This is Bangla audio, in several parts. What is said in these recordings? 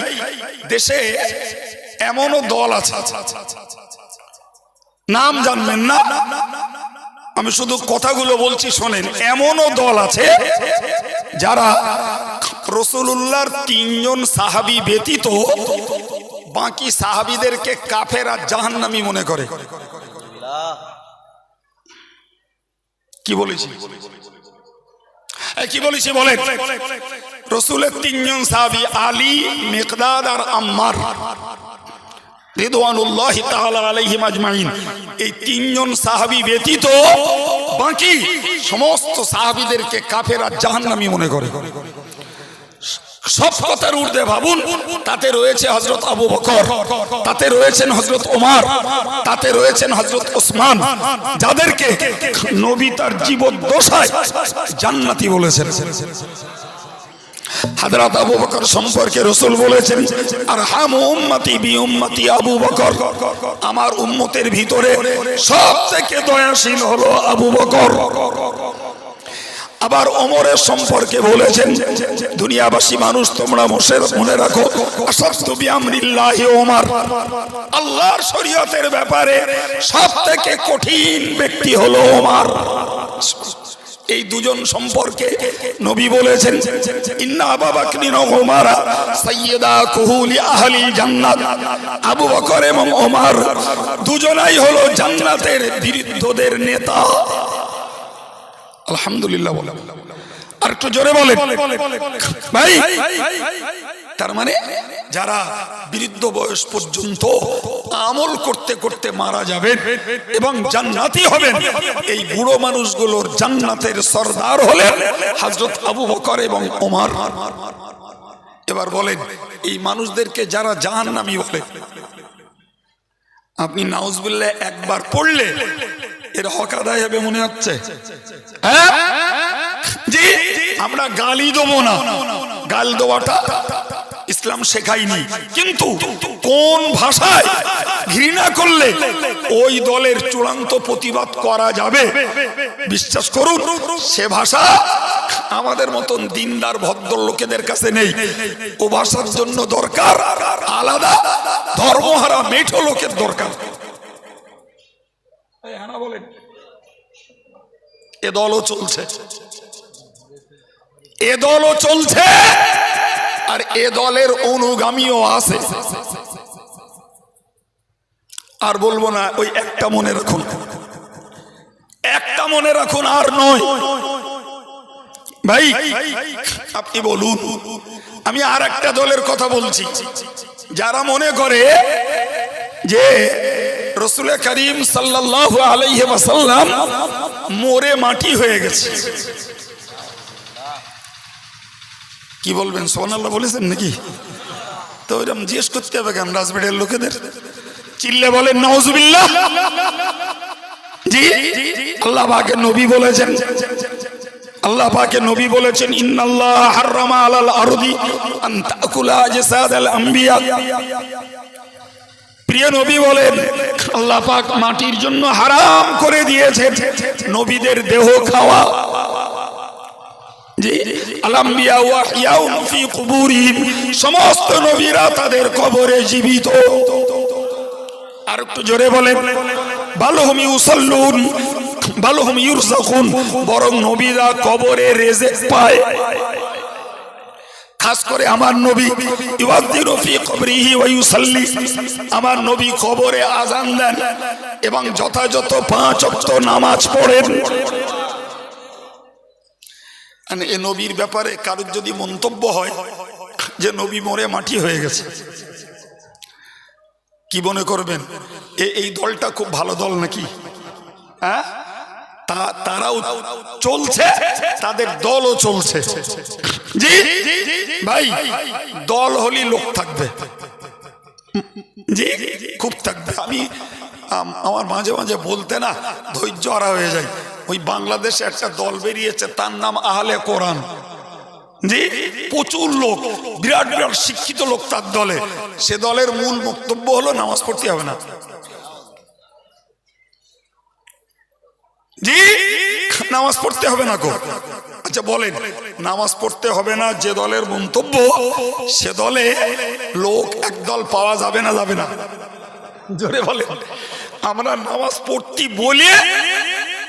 ভাই, দেশে এমনও দল আছে। নাম জানবেন না। আমি শুধু কথাগুলো বলছি, শোনেন, এমনও দল আছে যারা রসুল্লাহর তিনজন সাহাবি ব্যতীত বাকি সাহাবিদেরকে কাফের আর জাহান্নামি মনে করে। কি বলেছি? কি বলেছি বলে রসুলের তিনজন সাহাবি, আলী, মেকদাদ আর আম্মার। এই তিনজন সাহাবী ব্যতীত সমস্ত সাহাবীদেরকে কাফের জাহান্নামী মনে করে। সব ভাবুন, তাতে হজরত আবু তাতে রয়েছেন হজরত ওমার, তাতে রয়েছেন হজরত ওসমান, যাদেরকে নবী তার জীবদ্দশায় জান্নাতি বলেছেন। হাজরাত আবু বকর সম্পর্কে রসুল বলেছেন আর হাম উম্মতি বি উম্মতি আবু বকর। আমার উম্মতের ভিতরে সব থেকে দয়াশীল হলো আবু বকর। আবার ওমরের সম্পর্কে বলেছেন, দুনিয়াবাসী মানুষ, তোমরা মোশের, মনে রাখো ওমর। আল্লাহর শরীয়তের ব্যাপারে সব থেকে কঠিন ব্যক্তি হলো ওমর। এই দুজন সম্পর্কে নবী বলেছেন, ইন্না বাবা বকরিন সৈয়দা কুহুলি আহলি জান্নাত। আবু বকর এবং ওমর দুজনাই হলো জান্নাতের বিরুদ্ধদের নেতা। আলহামদুলিল্লাহ বলে। আর একটু জোরে বলে ভাই তার মানে যারা বৃদ্ধ বয়স পর্যন্ত আমল করতে করতে মারা যাবেন এবং জান্নাতি হবেন, এই বুড়ো মানুষগুলোর জান্নাতের সর্দার হলেন হযরত আবু বকর এবং ওমর। এবার বলেন, এই মানুষদেরকে যারা জাহান্নামী বলে, আপনি নাউজবিল্লাহ একবার পড়লে এর হক আদায় হবে মনে হচ্ছে? হ্যাঁ? আমরা গালি দেবো না। গাল দেওয়াটা ইসলাম শেখায়নি। কিন্তু কোন ভাষায় ঘৃণা করলে ওই দলের চূড়ান্ত প্রতিবাদ করা যাবে? বিশ্বাস করুন সে ভাষা আমাদের মতন দিনদার ভদ্র লোকেদের কাছে নেই। ও ভাষার জন্য দরকার আলাদা ধর্মহারা মেঠো লোকের দরকার। বলেন। এ দলও চলছে। এ দলও চলছে। আর এ দলের অনুগামীও আছে। আর বলব না, ওই একটা মনে রাখুন। একটা মনে রাখুন, আর নয়। ভাই, আপনি বলুন, আমি আর একটা দলের কথা বলছি। যারা মনে করে যে রসুল করিম সাল্লাহ আলাইহি ওয়াসাল্লাম মোরে মাটি হয়ে গেছে। কি বলবেন সোনাল্লাহ বলেছেন নাকি? তো ওইরকম জিজ্ঞেস করতে হবে কেন, রাজবাড়ির লোকেদের? চিল্লে বলেন নওজুবিল্লাহ জি, আল্লাহ পাকে নবী বলেছেন। আল্লাহ পাকে নবী বলেছেন, ইন্নাল্লাহ হাররামা আলাল আরদি আন তাকুলা আম্বিয়া। প্রিয় নবী বলেন, আল্লাহ পাক মাটির জন্য হারাম করে দিয়েছেন নবীদের দেহ খাওয়া। জি আলাম্বিয়া ওয়াহিয়াউন ফি কুবুরিহিম, সমস্ত নবীরা তাদের কবরে জীবিত। আর একটু জোরে বলেন, বালহুম ইউসাল্লুন, বালহুম ইউরজাকুন বরং নবীরা কবরে রেজেক পায়। খাস করে আমার নবী আমার নবী কবরে আজান দেন এবং যথাযথ পাঁচ ওয়াক্ত নামাজ পড়েন। মানে এ নবীর ব্যাপারে কারোর যদি মন্তব্য হয় যে নবী মরে মাটি হয়ে গেছে, কি মনে করবেন? এই দলটা খুব ভালো দল নাকি? হ্যাঁ? তারাও চলছে, তাদের দলও চলছে। জি, ভাই, দল হলি লোক থাকবে। জি, খুব থাকবে। আমি, আমার মাঝে মাঝে বলতে না, ধৈর্য হারা হয়ে যায়। ওই বাংলাদেশে একটা দল বেরিয়েছে, তার নাম আহলে কোরআন। প্রচুর লোক, বিরাট বিরাট শিক্ষিত লোক তার দলে। সে দলের মূল বক্তব্য হলো, নামাজ পড়তে হবে না। জি? নামাজ পড়তে হবে না গো। আচ্ছা বলেন, নামাজ পড়তে হবে না যে দলের মন্তব্য, সে দলে লোক একদল পাওয়া যাবে না যাবে না। জোরে বলে আমরা নামাজ পড়তি বলে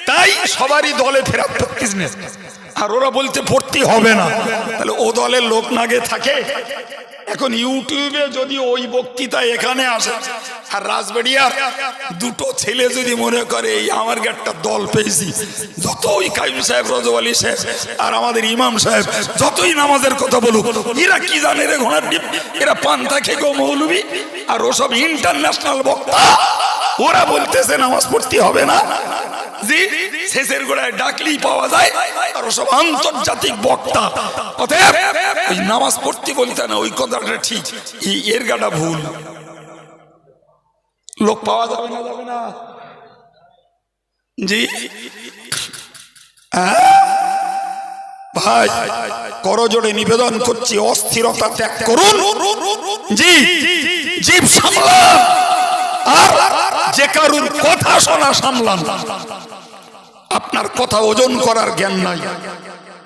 তাই সবারই দলে ফেরাত করতিস না। আর ওরা বলতে ভর্তি হবে না। তাহলে ও দলের লোক নাগে থাকে। এখন ইউটিউবে যদি ওই বক্তৃতা এখানে আসে, আর রাজবাড়িয়ার দুটো ছেলে যদি মনে করে, এই আমার একটা দল পেয়েছি। যত ওই কাইম সাহেব রজব আলী সাহেব, আর আমাদের ইমাম সাহেব, যতই নামাজের কথা বলুক, এরা কি জানে রে ঘোড়ার ডিম? এরা পান্তা খেগো মৌলবি, আর ওসব ইন্টারন্যাশনাল বক্তা। ওরা বলতেছে নামাজ পড়তে হবে না জি শেষের গোড়ায় ডাকলেই পাওয়া যায় আর সব আন্তর্জাতিক বক্তা অতএব ওই নামাজ পড়তে বলতে না ওই কথাটা ঠিক এর গাটা ভুল লোক পাওয়া যাবে না যাবে না জি হ্যাঁ? ভাই করজোড়ে নিবেদন করছি অস্থিরতা ত্যাগ করুন জি জীব যে কারুর কথা শোনা সামলান। আপনার কথা ওজন করার জ্ঞান নাই।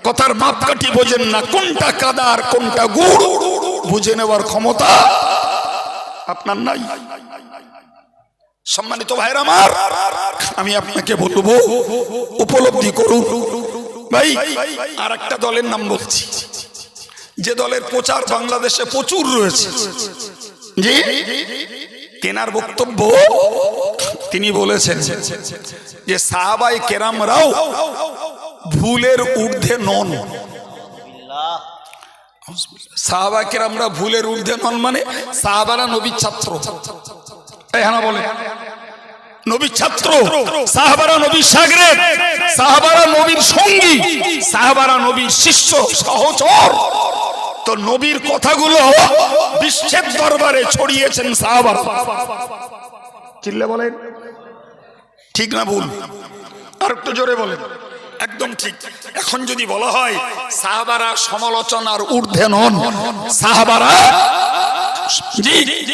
কথার মাপকাঠি বোঝেন না, কোনটা কাদা আর কোনটা গুড়, বুঝে নেওয়ার ক্ষমতা আপনার নাই। সম্মানিত ভাইরা আমার, আমি আপনাকে বলব, উপলব্ধি করুন। ভাই আর একটা দলের নাম বলছি। যে দলের প্রচার বাংলাদেশে প্রচুর রয়েছে। জি তেনার বক্তব্য তিনি বলেছেন যে সাহাবাই কেরামরাও ভুলের ঊর্ধ্বে নন। সাহাবা কেরামরা ভুলের ঊর্ধ্বে নন মানে সাহাবারা নবীর ছাত্র। হ্যাঁ বলে। নবীর সাগরে নবীর সঙ্গী নবীর শিষ্য তো নবীর কথাগুলো বিশ্বের দরবারে ছড়িয়েছেন সাহাবার। চিল্লে বলেন? ঠিক না ভুল? আর একটু জোরে বলেন। একদম ঠিক। এখন যদি বলা হয়, সাহাবারা সমালোচনার ঊর্ধ্বে নন। সাহাবারা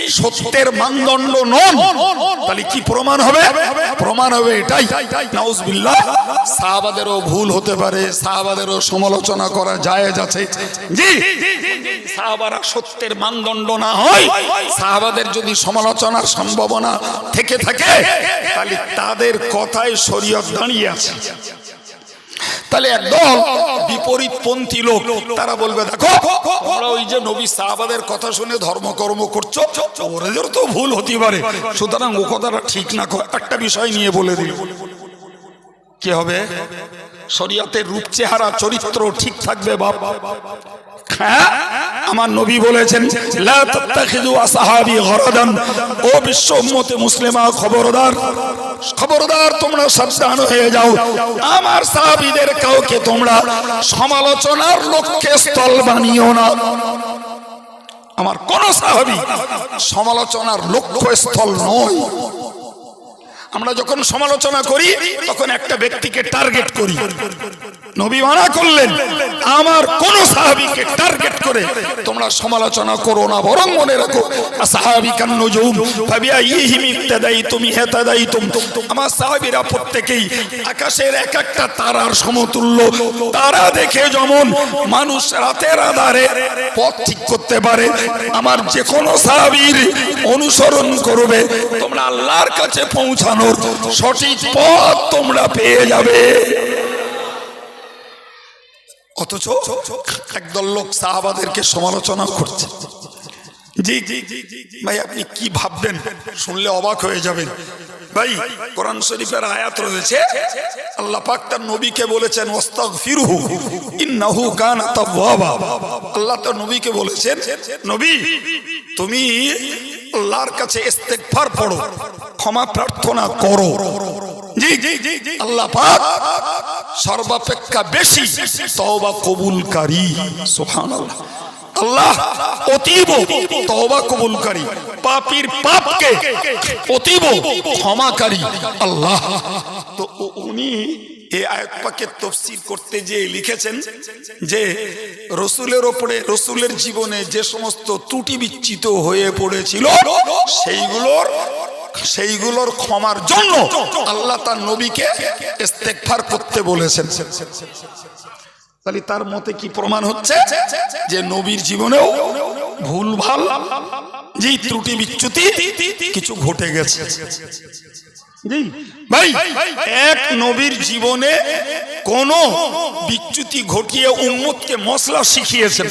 সত্যের মানদণ্ড নন, তাহলে কি প্রমাণ হবে? প্রমাণ হবে এটাই। নাউজবিল্লাহ। সাহাবাদেরও ভুল হতে পারে, সাহাবাদেরও সমালোচনা করা যায় আছে। জি। সাহাবারা সত্যের মানদণ্ড না হয়, সাহাবাদের যদি সমালোচনার সম্ভাবনা থেকে থাকে, তাহলে তাদের কথায় শরীয়ত দাঁড়িয়ে আছে। তাহলে একদল বিপরীত পন্থী লোক, তারা বলবে, দেখো, তোমরা ওই যে নবী সাহাবাদের কথা শুনে ধর্মকর্ম করছ ওদের তো ভুল হতে পারে। সুতরাং ও কথাটা ঠিক না একটা বিষয় নিয়ে বলে দিল। কি হবে? শরীয়তের রূপ, চেহারা, চরিত্র ঠিক থাকবে, বাপ? হ্যাঁ? আমার নবী বলেছেন ও বিশ্ব মুসলিমা, খবরদার খবরদার, তোমরা সাবধান হয়ে যাও। আমার সাহাবীদের কাউকে তোমরা সমালোচনার লক্ষ্যে স্থল বানিও না। আমার কোন সাহাবী সমালোচনার লক্ষ্য স্থল নয়। আমরা যখন সমালোচনা করি, তখন একটা ব্যক্তিকে টার্গেট করি। নবী মানা করলেন, আমার কোন সাহাবিকে টার্গেট করে তোমরা সমালোচনা করো না, বরং মনে রাখো ইহতাদাইতুম। আমার সাহাবীরা প্রত্যেকেই আকাশের এক একটা তারার সমতুল্য, তারা দেখে যেমন মানুষ রাতের আধারে পথ ঠিক করতে পারে, আমার যে কোনো সাহাবীর অনুসরণ করবে, তোমরা আল্লাহর কাছে পৌঁছানোর সঠিক পথ তোমরা পেয়ে যাবে। অথচ একদল লোক সাহাবাদেরকে সমালোচনা করছে। জি জি ভাই আপনি কি ভাববেন? শুনলে অবাক হয়ে যাবেন। ভাই কোরআন শরীফের আয়াত রয়েছে আল্লাহ পাক তার নবীকে বলেছেন ওয়াস্তাগফিরহু ইন্নাহু কানা তাওয়াবা। আল্লাহ তার নবীকে বলেছেন নবী তুমি আল্লাহর কাছে ইস্তেগফার পড়ো ক্ষমা প্রার্থনা করো। জি আল্লাহ পাক সর্বাপেক্ষা বেশি তওবা কবুলকারী, সুবহানাল্লাহ। আল্লাহ অতীব তওবা কবুলকারী, পাপীর পাপকে অতীব ক্ষমাকারী। আল্লাহ। তো উনি এই আয়াত তফসির করতে যে লিখেছেন যে, রসুলের ওপরে, রসুলের জীবনে যে সমস্ত ত্রুটি বিচ্ছিত হয়ে পড়েছিল, সেইগুলোর সেইগুলোর ক্ষমার জন্য আল্লাহ তার নবীকে ইস্তেগফার করতে বলেছেন। তাহলে তার মতে কি প্রমাণ হচ্ছে? যে নবীর জীবনেও ভুল ভালো যে ত্রুটি বিচ্যুতি কিছু ঘটে গেছে। ভাই এক নবীর জীবনে কোন বিচ্যুতি ঘটিয়ে উম্মতকে মশলা শিখিয়েছেন।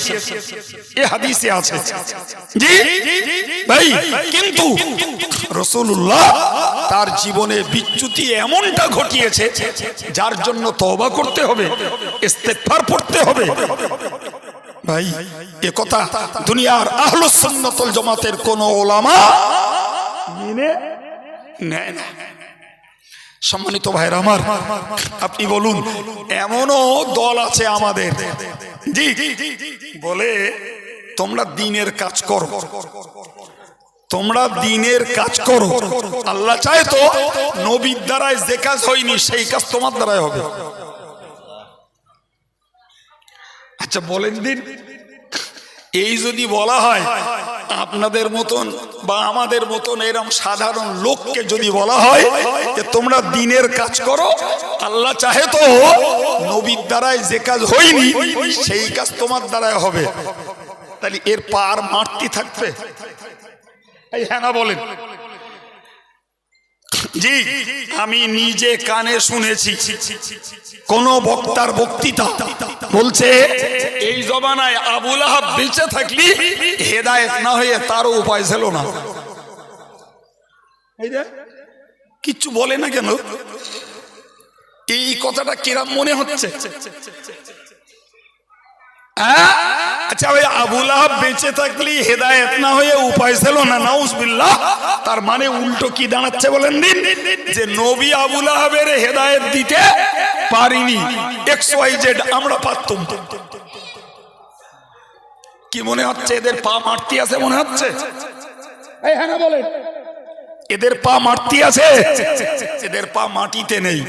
এ হাদিসে আছে। জি ভাই কিন্তু রসুল্লাহ তার জীবনে বিচ্যুতি এমনটা ঘটিয়েছে যার জন্য তওবা করতে হবে ইস্তেগফার পড়তে হবে। ভাই এ কথা দুনিয়ার আহলুস সুন্নাতুল জামাতের কোন ওলামা মেনে নেয় না। সম্মানিত ভাইরা আমার, আপনি বলুন, এমনও দল আছে আমাদের। বলে, তোমরা দিনের কাজ করো। তোমরা দিনের কাজ করো। আল্লাহ চায় তো নবীর দ্বারায় যে কাজ হয়নি, সেই কাজ তোমার দ্বারাই হবে। আচ্ছা বলেন দিন। এই যদি বলা হয়, আপনাদের মতন বা আমাদের মতন এরম সাধারণ লোককে যদি বলা হয় যে তোমরা দিনের কাজ করো, আল্লাহ চাহে তো নবীর দ্বারায় যে কাজ হয়নি, সেই কাজ তোমার দ্বারায় হবে। তাহলে এর পার মারতে থাকবে? এই হ্যাঁ না বলেন। জি, আমি নিজে কানে শুনেছি। কোন বক্তার বক্তৃতা বলছে, এই জমানায় আবুল আহাব বেঁচে থাকলি হেদায়েত না হয়ে তারও উপায় ছিল না। কিচ্ছু বলে না কেন? এই কথাটা কিরাম মনে হচ্ছে? হ্যাঁ? আচ্ছা ওই আবুল আহাব বেঁচে থাকলি হেদায়েত না হয়ে উপায় ছিল না, নাউজবিল্লাহ। তার মানে উল্টো কি দাঁড়াচ্ছে বলেন দিন? যে নবী আবুল আহাবের হেদায়েত দিতে পারিনি এক্স ওয়াই জেড আমরা পারতাম। কি মনে হচ্ছে এদের পা মারতি আছে মনে হচ্ছে? এই হ্যাঁ বলেন। এদের পা মারতি আছে? এদের পা মাটিতে নেই।